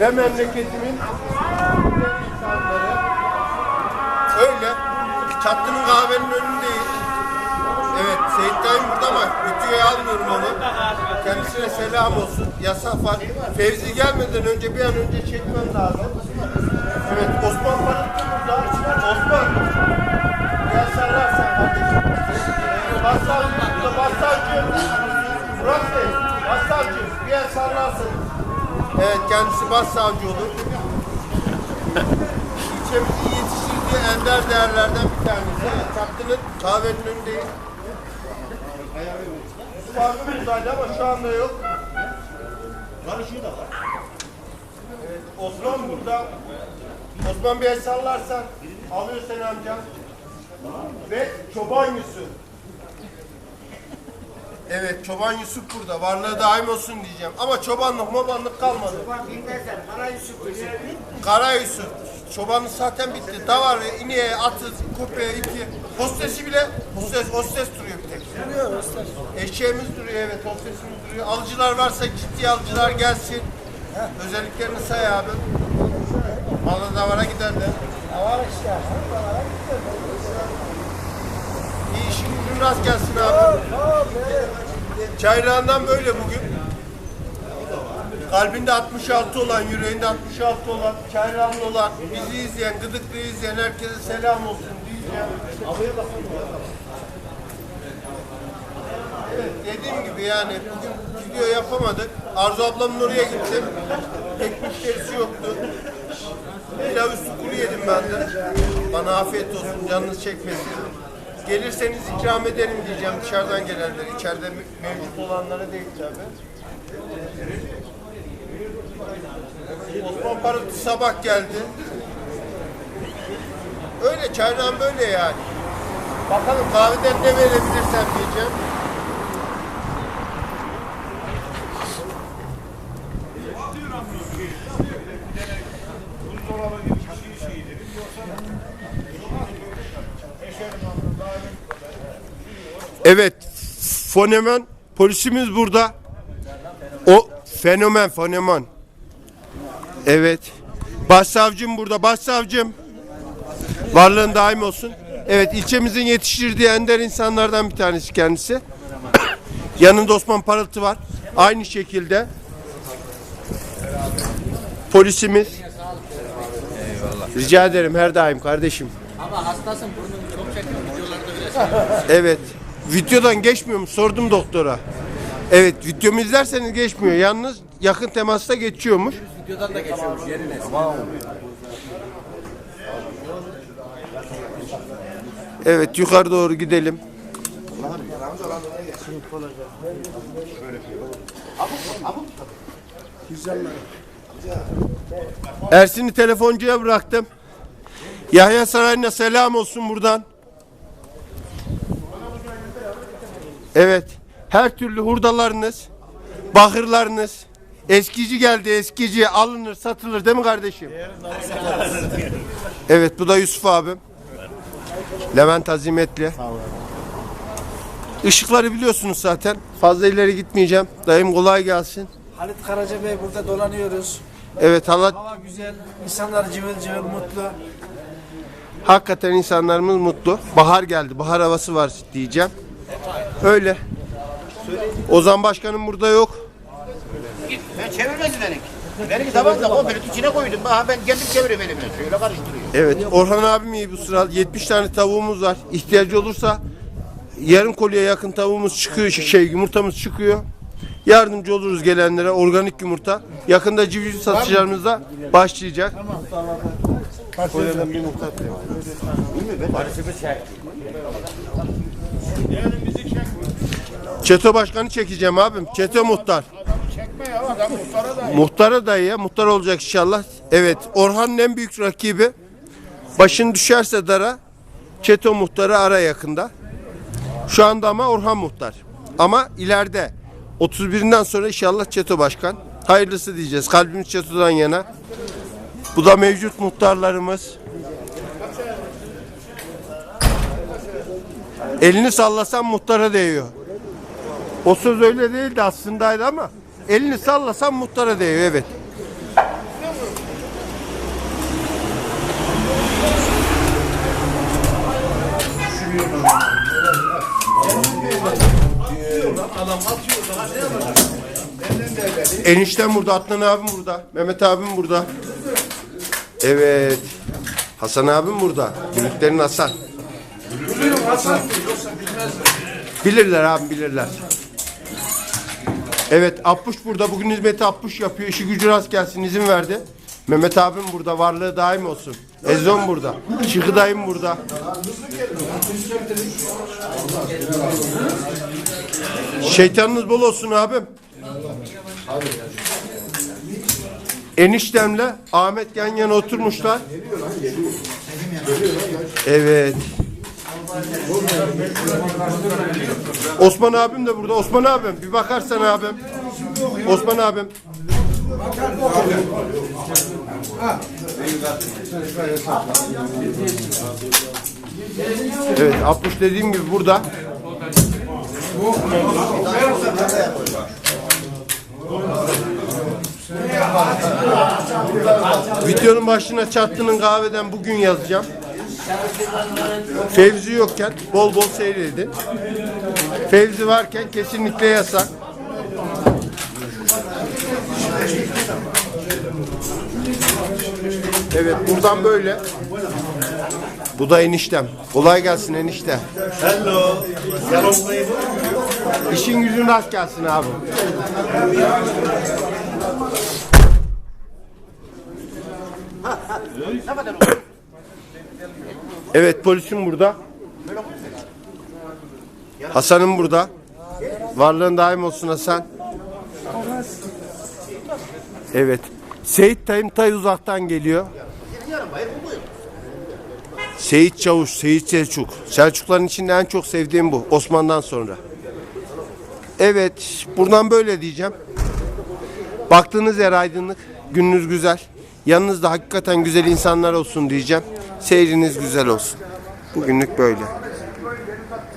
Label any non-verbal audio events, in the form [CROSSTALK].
ve memleketimin insanları öyle çattının kahvenin önündeyiz. Evet Seyit Dayım burada ama videoya almıyorum onu. Kendisine selam olsun. Yasak var. Fevzi gelmeden önce bir an önce çekmem lazım. Evet Osman Barıntı burada. Osman. Gel sarlarsan kardeşim. Başsavcı burada. Başsavcı. Murat Bey. Başsavcı. Bir el sallarsın. Evet kendisi başsavcı olur. İlçemizin yetiştirdiği ender değerlerden bir tanesi. Evet, Çattının kahvenin önündeyiz. Yusuf abi buradaydı ama şu anda yok. Evet, Osman burada. Osman el sallarsan alıyor seni amca. Ve Çoban Yusuf. Evet Çoban Yusuf burada. Varlığı daim olsun diyeceğim. Ama çobanlık mobanlık kalmadı. Kara Yusuf. Çobanlık zaten bitti. Davarı, ineğe, atı, köpeğe, ipi. Hostesi bile hostes, hostes duruyor bir tek. Eşeğimiz duruyor evet hostesimiz duruyor. Alıcılar varsa ciddi alıcılar gelsin. Özelliklerini say abi. Malı davara giderler. İyi işin rast gelsin abi. Çayrağından böyle bugün. Kalbinde 66 olan, yüreğinde 66 olan, çayrağında olan, bizi izleyen, gıdıklı izleyen herkese selam olsun diyeceğim. Evet, dediğim gibi yani bugün video yapamadık. Arzu ablamın oraya gittim. Pek müşterisi yoktu. Pilav üstü kuru yedim ben de. Bana afiyet olsun, canınız çekmesin. Gelirseniz ikram ederim diyeceğim dışarıdan gelenler. İçeride me- mevcut olanlara değil tabi. Osman Parıltı sabah geldi. Öyle çaydan böyle yani. Bakalım kahveden ne verebilirsem diyeceğim. Evet, fenomen polisimiz burada. O fenomen, fenomen. Evet. Başsavcım burada, başsavcım. Varlığın daim olsun. Evet, ilçemizin yetiştirdiği ender insanlardan bir tanesi kendisi. [COUGHS] Yanında Osman Parıltı var. Aynı şekilde polisimiz. Rica ederim her daim kardeşim. Ama hastasın burnunu çok çekiyor videolarda öyle Evet. Videodan geçmiyor mu? Sordum doktora. Evet, videomu izlerseniz geçmiyor. Yalnız yakın temasta geçiyormuş. videodan da geçiyormuş yerine. Evet, yukarı doğru gidelim. Ersin'i telefoncuya bıraktım. Yahya Sarayı'na selam olsun buradan. Evet. Her türlü hurdalarınız, bakırlarınız, eskici geldi eskici alınır satılır değil mi kardeşim? Evet bu da Yusuf abim. Levent Azimetli. Işıkları biliyorsunuz zaten. Fazla ileri gitmeyeceğim. Dayım kolay gelsin. Halit Karaca Bey burada dolanıyoruz. Evet Allah Hava güzel, insanlar cıvıl cıvıl mutlu. hakikaten insanlarımız mutlu. Bahar geldi. Bahar havası var diyeceğim. Öyle. Ozan Başkanım burada yok. Ben çevirmedi benimki. Benimki tabanca komple içine koydum. Aha ben kendim çeviriyorum elimle. Şöyle karıştırıyor. Evet. Orhan abim iyi bu sıra. 70 tane tavuğumuz var. İhtiyacı olursa yarım kolye yakın tavuğumuz çıkıyor. Şey yumurtamız çıkıyor. Yardımcı oluruz gelenlere. Organik yumurta. Yakında civciv satışlarımız da başlayacak. Kolyeden bir yumurta atayım. Çeto başkanı çekeceğim abim. Çeto muhtar. Çekme ya adam muhtara da. Muhtara dayı ya. Muhtar olacak inşallah. Evet. Orhan'ın en büyük rakibi. Başın düşerse dara. Çeto muhtarı ara yakında. Şu anda ama Orhan muhtar. Ama ileride 31'inden sonra inşallah Çeto başkan. Hayırlısı diyeceğiz. Kalbimiz Çeto'dan yana. Bu da mevcut muhtarlarımız. Elini sallasan muhtara değiyor. O söz öyle değildi aslındaydı ama elini sallasan muhtara değiyor evet. Enişten burada, Adnan abim burada, Mehmet abim burada. Evet. Hasan abim burada. Büyüklerin Hasan. Hasan. Bilirler abi bilirler. Appuş burada. Bugün hizmeti Appuş yapıyor. İşi gücü rast gelsin izin verdi. Mehmet abim burada. Varlığı daim olsun. Ezon burada. Şıkı dayım burada. Şeytanınız bol olsun abim. Eniştemle Ahmet yan yana oturmuşlar. Evet. Osman abim de burada. Osman abim bir bakarsan abim. Osman abim. Evet, Abduş dediğim gibi burada. Videonun başına çattının kahveden bugün yazacağım. Fevzi yokken bol bol seyredin. Fevzi varken kesinlikle yasak. Evet buradan böyle. Bu da eniştem. Kolay gelsin enişte. Hello. İşin gücün rast gelsin abi. Evet polisim burada. Hasan'ım burada. Varlığın daim olsun Hasan. Evet. Seyit Tayım Tay uzaktan geliyor. Seyit Çavuş, Seyit Selçuk. Selçukların içinde en çok sevdiğim bu. Osman'dan sonra. Evet, buradan böyle diyeceğim. Baktığınız yer aydınlık, gününüz güzel. Yanınızda hakikaten güzel insanlar olsun diyeceğim. Seyriniz güzel olsun. Bugünlük böyle.